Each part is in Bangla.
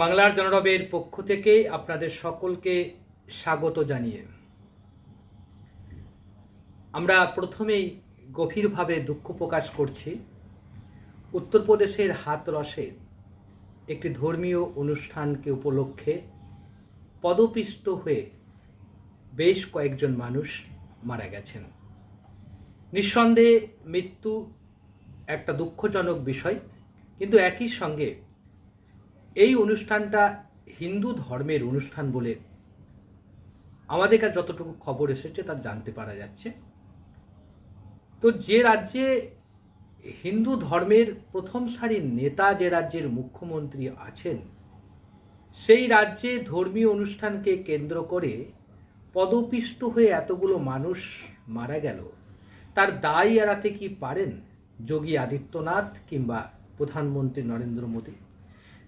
বাংলার জনরবের পক্ষ থেকে আপনাদের সকলকে স্বাগত জানিয়ে। আমরা প্রথমেই গভীরভাবে দুঃখ প্রকাশ করছি। উত্তরপ্রদেশের হাতরসে একটি ধর্মীয় অনুষ্ঠানকে উপলক্ষে পদপিষ্ট হয়ে বেশ কয়েকজন মানুষ মারা গেছেন। নিঃসন্দেহে মৃত্যু একটা দুঃখজনক বিষয়, কিন্তু একই সঙ্গে এই অনুষ্ঠানটা হিন্দু ধর্মের অনুষ্ঠান বলে আমাদের কাছে যতটুকু খবর এসেছে তা জানতে পারা যাচ্ছে। তো যে রাজ্যে হিন্দু ধর্মের প্রথম সারির নেতা যে রাজ্যের মুখ্যমন্ত্রী আছেন, সেই রাজ্যে ধর্মীয় অনুষ্ঠানকে কেন্দ্র করে পদপিষ্ট হয়ে এতগুলো মানুষ মারা গেল, তার দায় এড়াতে কি পারেন যোগী আদিত্যনাথ কিংবা প্রধানমন্ত্রী নরেন্দ্র মোদী?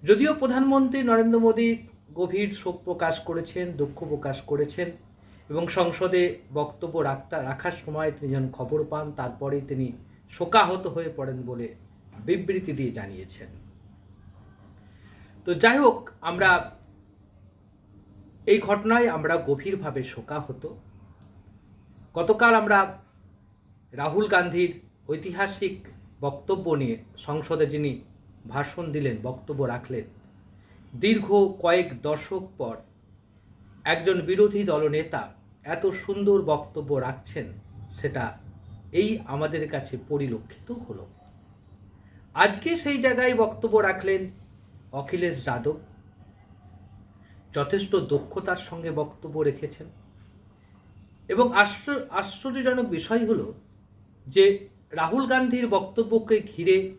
যদিও প্রধানমন্ত্রী নরেন্দ্র মোদী গভীর শোক প্রকাশ করেছেন, দুঃখ প্রকাশ করেছেন এবং সংসদে বক্তব্য রাখতা রাখার সময় তিনি যখন খবর পান, তারপরেই তিনি শোকাহত হয়ে পড়েন বলে বিবৃতি দিয়ে জানিয়েছেন। তো যাই হোক, আমরা এই ঘটনায় আমরা গভীরভাবে শোকাহত। গতকাল আমরা রাহুল গান্ধীর ঐতিহাসিক বক্তব্য নিয়ে সংসদে যিনি ভাষণ দিলেন, বক্তব্য রাখলেন। দীর্ঘ কয়েক দশক পর একজন বিরোধী দলনেতা এত সুন্দর বক্তব্য রাখছেন, সেটা এই আমাদের কাছে পরিলক্ষিত হলো। আজকে সেই জায়গায় বক্তব্য রাখলেন অখিলেশ যাদব। যথেষ্ট দক্ষতার সঙ্গে বক্তব্য রেখেছেন। এবং আশ্চর্য আশ্চর্যজনক বিষয় হলো যে রাহুল গান্ধীর বক্তব্যকে ঘিরে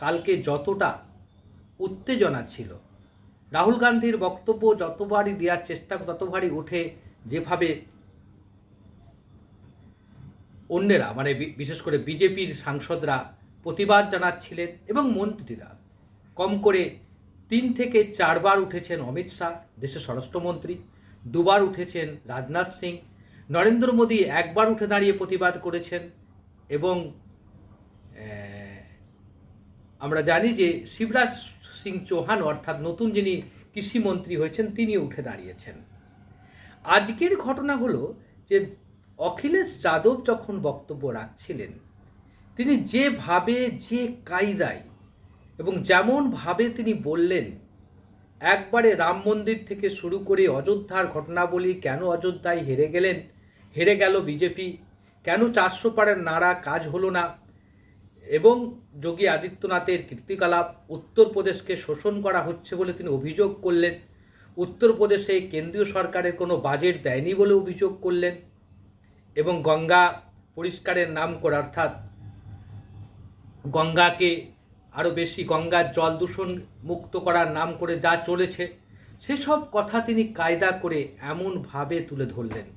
কালকে যতটা উত্তেজনা ছিল। রাহুল গান্ধীর বক্তব্য যতবারই দেওয়ার চেষ্টা, ততবারই উঠে যেভাবে অন্যেরা মানে বিশেষ করে বিজেপির সাংসদরা প্রতিবাদ জানাচ্ছিলেন এবং মন্ত্রীরা কম করে তিন থেকে চারবার উঠেছেন অমিত শাহ, দেশের স্বরাষ্ট্রমন্ত্রী, দুবার উঠেছেন রাজনাথ সিং, নরেন্দ্র মোদী একবার উঠে দাঁড়িয়ে প্রতিবাদ করেছেন এবং আমরা জানি যে শিবরাজ সিং চৌহান, অর্থাৎ নতুন যিনি কৃষিমন্ত্রী হয়েছেন, তিনি উঠে দাঁড়িয়েছেন। আজকের ঘটনা হলো যে অখিলেশ যাদব যখন বক্তব্য রাখছিলেন, তিনি যেভাবে যে কায়দায় এবং যেমনভাবে তিনি বললেন, একবারে রাম মন্দির থেকে শুরু করে অযোধ্যার ঘটনাবলী, কেন অযোধ্যায় হেরে গেলেন, হেরে গেল বিজেপি, কেন চারশো পারের নাড়া কাজ হলো না এবং যোগী আদিত্যনাথের কীর্তিকলাপ উত্তরপ্রদেশকে শোষণ করা হচ্ছে বলে তিনি অভিযোগ করলেন। উত্তরপ্রদেশে কেন্দ্রীয় সরকারের কোনো বাজেট দেয়নি বলে অভিযোগ করলেন এবং গঙ্গা পরিষ্কারের নাম করে, অর্থাৎ গঙ্গাকে আরও বেশি গঙ্গার জল দূষণ মুক্ত করার নাম করে যা চলেছে, সেসব কথা তিনি কায়দা করে এমনভাবে তুলে ধরলেন।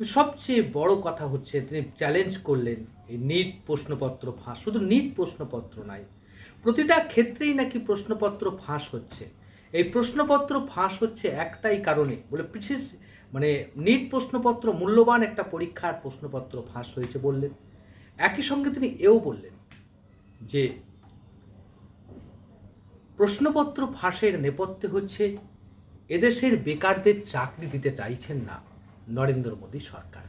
সবচেয়ে বড় কথা হচ্ছে, তিনি চ্যালেঞ্জ করলেন এই নিট প্রশ্নপত্র ফাঁস। শুধু নিট প্রশ্নপত্র নয় প্রতিটা ক্ষেত্রেই নাকি প্রশ্নপত্র ফাঁস হচ্ছে। এই প্রশ্নপত্র ফাঁস হচ্ছে একটাই কারণে, বলে বিশেষ মানে নিট প্রশ্নপত্র মূল্যবান একটা পরীক্ষার প্রশ্নপত্র ফাঁস হয়েছে বললেন। একই সঙ্গে তিনি এও বললেন যে, প্রশ্নপত্র ফাঁসের নেপথ্যে হচ্ছে এদেশের বেকারদের চাকরি দিতে চাইছেন না। নরেন্দ্র মোদী সরকার।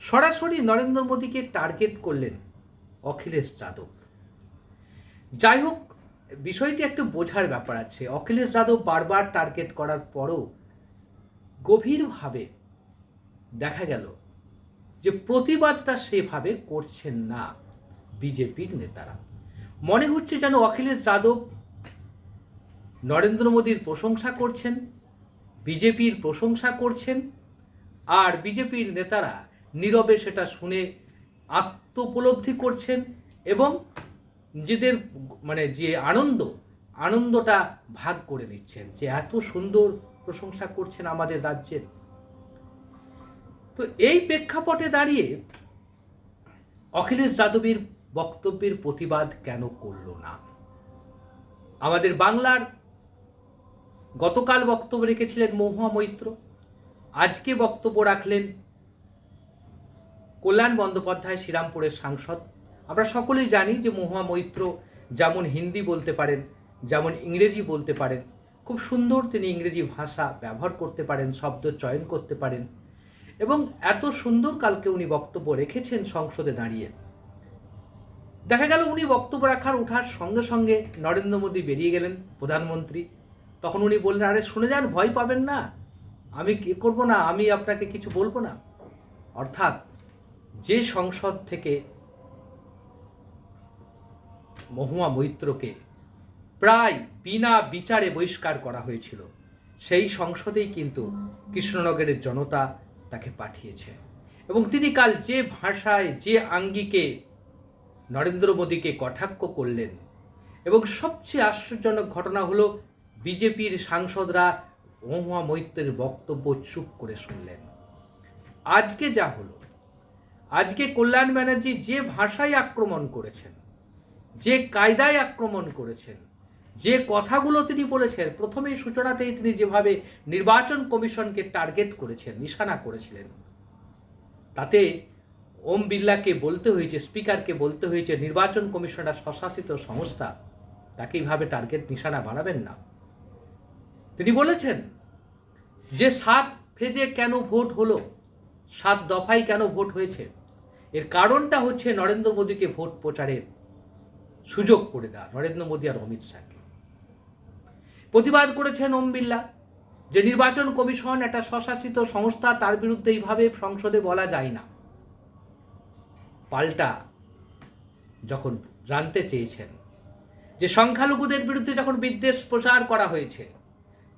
সরাসরি নরেন্দ্র মোদীকে টার্গেট করলেন অখিলেশ যাদব। যাই হোক, বিষয়টি একটু বোঝার ব্যাপার আছে। অখিলেশ যাদব বারবার টার্গেট করার পরও গভীরভাবে দেখা গেল যে প্রতিবাদটা সেভাবে করছেন না বিজেপির নেতারা। মনে হচ্ছে যেন অখিলেশ যাদব নরেন্দ্র মোদীর প্রশংসা করছেন বিজেপির প্রশংসা করছেন আর বিজেপির নেতারা নীরবে সেটা শুনে আত্মোপলব্ধি করছেন এবং নিজেদের মানে যে আনন্দ, আনন্দটা ভাগ করে নিচ্ছেন যে এত সুন্দর প্রশংসা করছেন আমাদের রাজ্যের। তো এই প্রেক্ষাপটে দাঁড়িয়ে অখিলেশ যাদবের বক্তব্যের প্রতিবাদ কেন করল না? আমাদের বাংলার গতকাল বক্তব্য রেখেছিলেন মহুয়া মৈত্র। আজকে বক্তব্য রাখলেন কল্যাণ বন্দ্যোপাধ্যায় শ্রীরামপুরের সাংসদ। আমরা সকলেই জানি যে মহুয়া মৈত্র যেমন হিন্দি বলতে পারেন, যেমন ইংরেজি বলতে পারেন, খুব সুন্দর তিনি ইংরেজি ভাষা ব্যবহার করতে পারেন, শব্দ চয়ন করতে পারেন এবং এত সুন্দর কালকে উনি বক্তব্য রেখেছেন সংসদে দাঁড়িয়ে। দেখা গেল উনি বক্তব্য রাখার ওঠার সঙ্গে সঙ্গে নরেন্দ্র মোদী বেরিয়ে গেলেন প্রধানমন্ত্রী। তখন উনি বললেন, আরে শুনে যান, ভয় পাবেন না। আমি কি করব না? আমি আপনাকে কিছু বলব না। অর্থাৎ যে সংসদ থেকে মহুয়া মৈত্রকে প্রায় বিনা বিচারে বহিষ্কার করা হয়েছিল, সেই সংসদেই কিন্তু কৃষ্ণনগরের জনতা তাকে পাঠিয়েছে। এবং তিনি কাল যে ভাষায়, যে আঙ্গিকে নরেন্দ্র মোদীকে কটাক্ষ করলেন, এবং সবচেয়ে আশ্চর্যজনক ঘটনা হলো বিজেপির সাংসদরা মহুয়া মৈত্রের বক্তব্য চুপ করে শুনলেন। আজকে যা হলো, আজকে কল্যাণ ব্যানার্জি যে ভাষায় আক্রমণ করেছেন, যে কায়দায় আক্রমণ করেছেন, যে কথাগুলো তিনি বলেছেন, প্রথমেই সূচনাতেই তিনি যেভাবে নির্বাচন কমিশনকে টার্গেট করেছেন, নিশানা করেছিলেন। তাতে ওম বিড়লাকে বলতে হয়েছে, স্পিকারকে বলতে হয়েছে, নির্বাচন কমিশনটা স্বশাসিত সংস্থা তাকে এইভাবে টার্গেট, নিশানা বানাবেন না। তিনি বলেছেন, যে সাত ফেজে কেন ভোট হলো? সাত দফায় কেন ভোট হয়েছে? এর কারণটা হচ্ছে নরেন্দ্র মোদীকে ভোট প্রচারের সুযোগ করে দেওয়া। নরেন্দ্র মোদী আর অমিত শাহকে। প্রতিবাদ করেছেন ওম বিড়লা, যে নির্বাচন কমিশন একটা স্বশাসিত সংস্থা, তার বিরুদ্ধে এইভাবে সংসদে বলা যায় না। পাল্টা যখন জানতে চেয়েছেন, যে সংখ্যালঘুদের বিরুদ্ধে যখন বিদ্বেষ প্রচার করা হয়েছে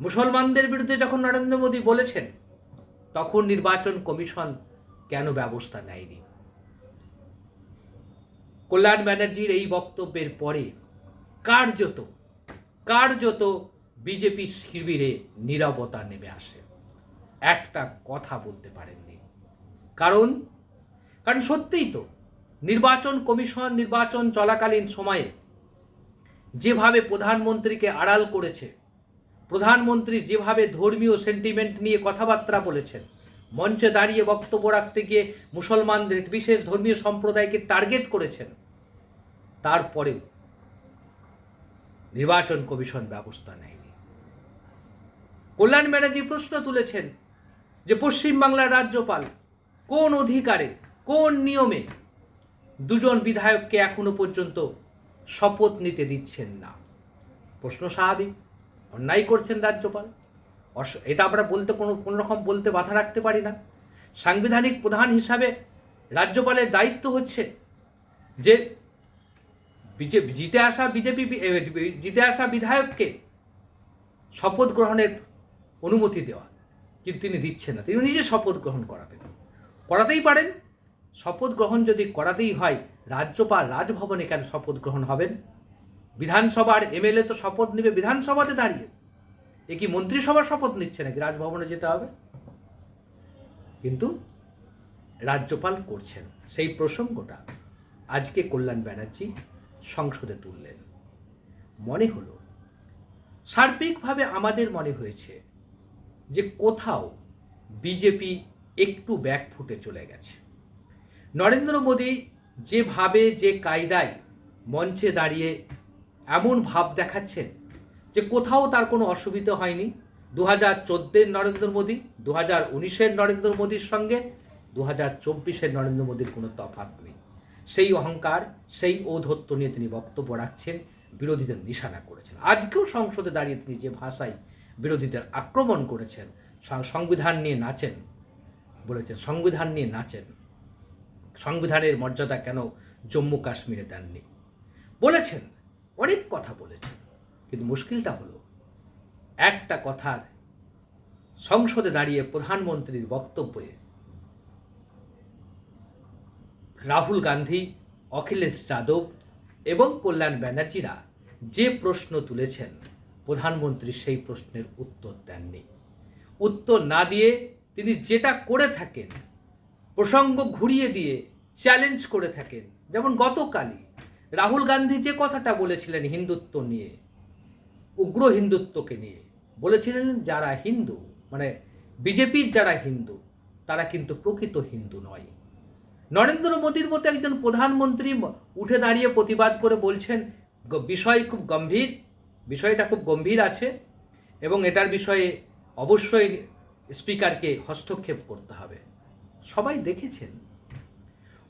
মুসলমানদের বিরুদ্ধে যখন নরেন্দ্র মোদী বলেছেন, তখন নির্বাচন কমিশন কেন ব্যবস্থা নেয়নি? কল্যাণ ব্যানার্জির এই বক্তব্যের পরে কার্যত কার্যত বিজেপি শিবিরে নীরবতা নেমে আসে। একটা কথা বলতে পারেননি। কারণ কারণ সত্যিই তো, নির্বাচন কমিশন নির্বাচন চলাকালীন সময়ে যেভাবে প্রধানমন্ত্রীকে আড়াল করেছে প্রধানমন্ত্রী যেভাবে ধর্মীয় সেন্টিমেন্ট নিয়ে কথাবার্তা বলেছেন, মঞ্চে দাঁড়িয়ে বক্তব্য রাখতে গিয়ে মুসলমানদের বিশেষ ধর্মীয় সম্প্রদায়কে টার্গেট করেছেন, তারপরেও নির্বাচন কমিশন ব্যবস্থা নেয়নি। কল্যাণ ব্যানার্জি প্রশ্ন তুলেছেন যে পশ্চিমবাংলার রাজ্যপাল কোন অধিকারে, কোন নিয়মে দুজন বিধায়ককে এখনও পর্যন্ত শপথ নিতে দিচ্ছেন না? প্রশ্ন স্বাভাবিক। অন্যায় করছেন রাজ্যপাল। অস- এটা আমরা বলতে কোনো কোনো রকম বলতে বাধা রাখতে পারি না। সাংবিধানিক প্রধান হিসাবে রাজ্যপালের দায়িত্ব হচ্ছে যে জিতে আসা বিজেপি জিতে আসা বিধায়ককে শপথ গ্রহণের অনুমতি দেওয়া। কিন্তু তিনি দিচ্ছেন না। তিনি নিজে শপথ গ্রহণ করাবেন। করাতেই পারেন। শপথ গ্রহণ যদি করাতেই হয়, রাজ্যপাল রাজভবনে কেন শপথ গ্রহণ হবেন? বিধানসভার এমএলএ তো শপথ নেবে, বিধানসভাতে দাঁড়িয়ে। এ কি মন্ত্রিসভার শপথ নিচ্ছে নাকি? রাজভবনে যেতে হবে। কিন্তু রাজ্যপাল করছেন। সেই প্রসঙ্গটা আজকে কল্যাণ ব্যানার্জি সংসদে তুললেন। মনে হলো, সার্বিকভাবে আমাদের মনে হয়েছে যে কোথাও বিজেপি একটু ব্যাক ফুটে চলে গেছে। নরেন্দ্র মোদী যেভাবে যে কায়দায় মঞ্চে দাঁড়িয়ে এমন ভাব দেখাচ্ছেন যে কোথাও তার কোনো অসুবিধা হয়নি। দু হাজার চোদ্দের নরেন্দ্র মোদী দু হাজার উনিশের নরেন্দ্র মোদীর সঙ্গে দু হাজার চব্বিশের নরেন্দ্র মোদীর কোনো তফাৎ নেই। সেই অহংকার, সেই ঔধত্য নিয়ে তিনি বক্তব্য রাখছেন, বিরোধীদের নিশানা করেছেন। আজকেও সংসদে দাঁড়িয়ে তিনি যে ভাষায় বিরোধীদের আক্রমণ করেছেন সংবিধান নিয়ে নাচেন, বলেছেন, সংবিধান নিয়ে নাচেন। সংবিধানের মর্যাদা কেন জম্মু কাশ্মীরে দেননি? বলেছেন অনেক কথা বলেছেন। কিন্তু মুশকিলটা হলো, একটা কথার সংসদে দাঁড়িয়ে প্রধানমন্ত্রীর বক্তব্যে রাহুল গান্ধী, অখিলেশ যাদব এবং কল্যাণ ব্যানার্জিরা যে প্রশ্ন তুলেছেন, প্রধানমন্ত্রী সেই প্রশ্নের উত্তর দেননি। উত্তর না দিয়ে তিনি যেটা করে থাকেন, প্রসঙ্গ ঘুরিয়ে দিয়ে চ্যালেঞ্জ করে থাকেন, যেমন গতকালই রাহুল গান্ধী যে কথাটা বলেছিলেন হিন্দুত্ব নিয়ে, উগ্র হিন্দুত্বকে নিয়ে, বলেছিলেন যারা হিন্দু মানে বিজেপির যারা হিন্দু, তারা কিন্তু প্রকৃত হিন্দু নয়। নরেন্দ্র মোদীর মতো একজন প্রধানমন্ত্রী উঠে দাঁড়িয়ে প্রতিবাদ করে বলছেন বিষয় খুব গম্ভীর, বিষয়টা খুব গম্ভীর আছে এবং এটার বিষয়ে অবশ্যই স্পিকারকে হস্তক্ষেপ করতে হবে। সবাই দেখেছেন।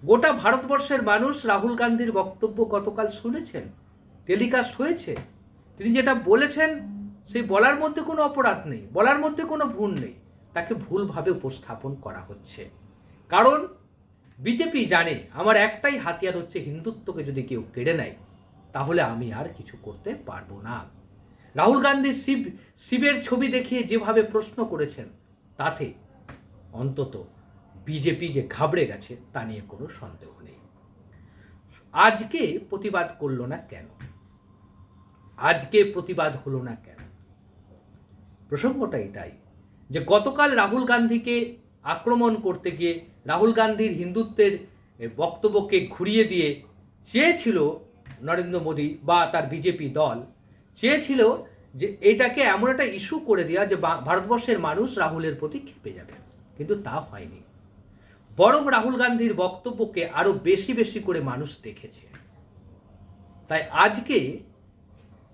গোটা ভারতবর্ষের মানুষ রাহুল গান্ধীর বক্তব্য গতকাল শুনেছেন টেলিকাস্ট হয়েছে। তিনি যেটা বলেছেন, সেই বলার মধ্যে কোনো অপরাধ নেই, বলার মধ্যে কোনো ভুল নেই, তাকে ভুলভাবে উপস্থাপন করা হচ্ছে। কারণ বিজেপি জানে, আমার একটাই হাতিয়ার হচ্ছে হিন্দুত্বকে যদি কেউ কেড়ে নেয়, তাহলে আমি আর কিছু করতে পারব না। রাহুল গান্ধী শিব, শিবের ছবি দেখিয়ে যেভাবে প্রশ্ন করেছেন, তাতে অন্তত বিজেপি যে ঘাবড়ে গেছে, তা নিয়ে কোনো সন্দেহ নেই। আজকে প্রতিবাদ করল না কেন? আজকে প্রতিবাদ হলো না কেন? প্রসঙ্গটা এটাই যে গতকাল রাহুল গান্ধীকে আক্রমণ করতে গিয়ে রাহুল গান্ধীর হিন্দুত্বের বক্তব্যকে ঘুরিয়ে দিয়ে চেয়েছিল নরেন্দ্র মোদী বা তার বিজেপি দল চেয়েছিল যে এটাকে এমন একটা ইস্যু করে দেওয়া যে ভারতবর্ষের মানুষ রাহুলের প্রতি খেপে যাবে। কিন্তু তা হয়নি। বরং রাহুল গান্ধীর বক্তব্যকে আরও বেশি বেশি করে মানুষ দেখেছে। তাই আজকে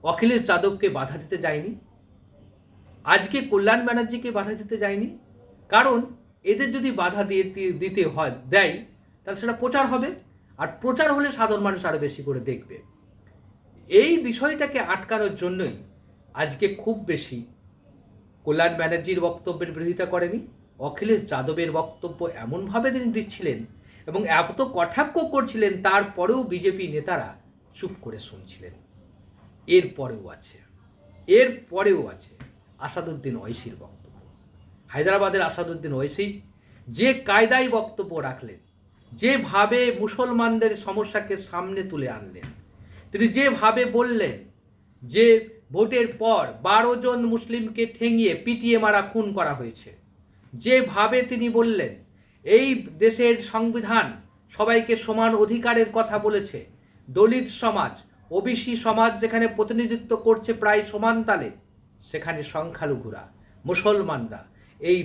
অখিলেশ যাদবকে বাধা দিতে যায়নি। আজকে কল্যাণ ব্যানার্জিকে বাধা দিতে যায়নি। কারণ এদের যদি বাধা দিয়ে দিতে হয়, দেয়, তাহলে সেটা প্রচার হবে। আর প্রচার হলে সাধারণ মানুষ আরও বেশি করে দেখবে। এই বিষয়টাকে আটকানোর জন্যই আজকে খুব বেশি কল্যাণ ব্যানার্জির বক্তব্যের বিরোধিতা করেনি। অখিলেশ যাদবের বক্তব্য এমনভাবে তিনি দিচ্ছিলেন এবং এত কটাক্ষ করছিলেন, তারপরেও বিজেপি নেতারা চুপ করে শুনছিলেন। এর পরেও আছে এর পরেও আছে আসাদুদ্দিন ঐশীর বক্তব্য। হায়দ্রাবাদের আসাদুদ্দিন ঐশী যে কায়দায় বক্তব্য রাখলেন, যেভাবে মুসলমানদের সমস্যাকে সামনে তুলে আনলেন, তিনি যেভাবে বললেন যে ভোটের পর বারো জন মুসলিমকে ঠেঙিয়ে পিটিয়ে মারা, খুন করা হয়েছে যেভাবে তিনি বললেন, এই দেশের সংবিধান সবাইকে সমান অধিকারের কথা বলেছে। দলিত সমাজ, ওবিসি সমাজ যেখানে প্রতিনিধিত্ব করছে প্রায় সমান তালে, সেখানে সংখ্যালঘুরা, মুসলমানরা এই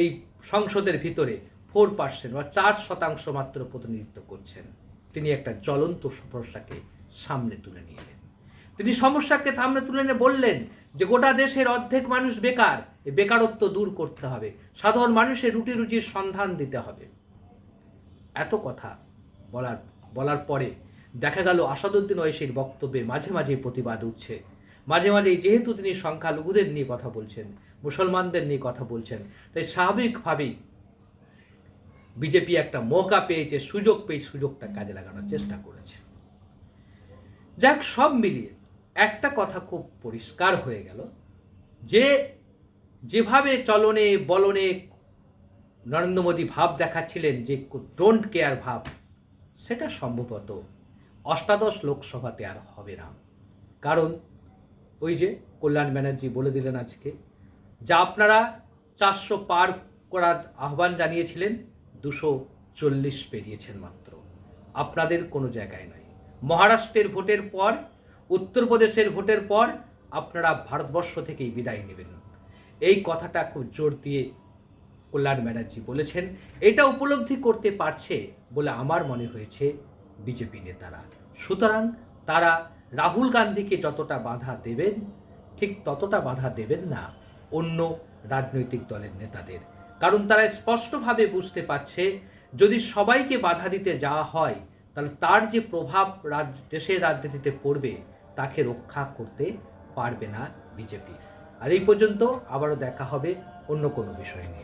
এই সংসদের ভিতরে ফোর পার্সেন্ট বা চার শতাংশ মাত্র প্রতিনিধিত্ব করছেন। তিনি একটা জ্বলন্ত সমস্যাকে সামনে তুলে নিয়ে এলেন। তিনি সমস্যাকে সামনে তুলে এনে বললেন যে গোটা দেশের অর্ধেক মানুষ বেকার বেকারত্ব দূর করতে হবে। সাধারণ মানুষের রুটি রুজির সন্ধান দিতে হবে। এত কথা বলার বলার পরে দেখা গেল আসাদুদ্দিন ঐশীর বক্তব্যে মাঝে মাঝে প্রতিবাদ উঠছে। মাঝে মাঝে যেহেতু তিনি সংখ্যালঘুদের নিয়ে কথা বলছেন, মুসলমানদের নিয়ে কথা বলছেন, তাই স্বাভাবিকভাবেই বিজেপি একটা মৌকা পেয়েছে, সুযোগ পেয়ে সুযোগটা কাজে লাগানোর চেষ্টা করেছে। যাক, সব মিলিয়ে একটা কথা খুব পরিষ্কার হয়ে গেল যে যেভাবে চলনে, বলনে নরেন্দ্র মোদী ভাব দেখাচ্ছিলেন যে ডোন্ট কেয়ার ভাব, সেটা সম্ভবত অষ্টাদশ লোকসভাতে আর হবে না। কারণ ওই যে কল্যাণ ব্যানার্জি বলে দিলেন আজকে, যা আপনারা চারশো পার করার আহ্বান জানিয়েছিলেন, দুশো চল্লিশ পেরিয়েছেন মাত্র। আপনাদের কোনো জায়গায় নয়। মহারাষ্ট্রের ভোটের পর, উত্তরপ্রদেশের ভোটের পর আপনারা ভারতবর্ষ থেকেই বিদায় নেবেন। এই কথাটা খুব জোর দিয়ে কল্যাণ ব্যানার্জি বলেছেন। এটা উপলব্ধি করতে পারছে বলে আমার মনে হয়েছে বিজেপি নেতারা। সুতরাং তারা রাহুল গান্ধীকে যতটা বাধা দেবেন, ঠিক ততটা বাধা দেবেন না অন্য রাজনৈতিক দলের নেতাদের। কারণ তারা স্পষ্টভাবে বুঝতে পারছে, যদি সবাইকে বাধা দিতে যাওয়া হয়, তাহলে তার যে প্রভাব দেশের রাজনীতিতে পড়বে, তাকে রক্ষা করতে পারবে না বিজেপি। আর এই পর্যন্ত আবারও দেখা হবে অন্য কোনো বিষয় নিয়ে।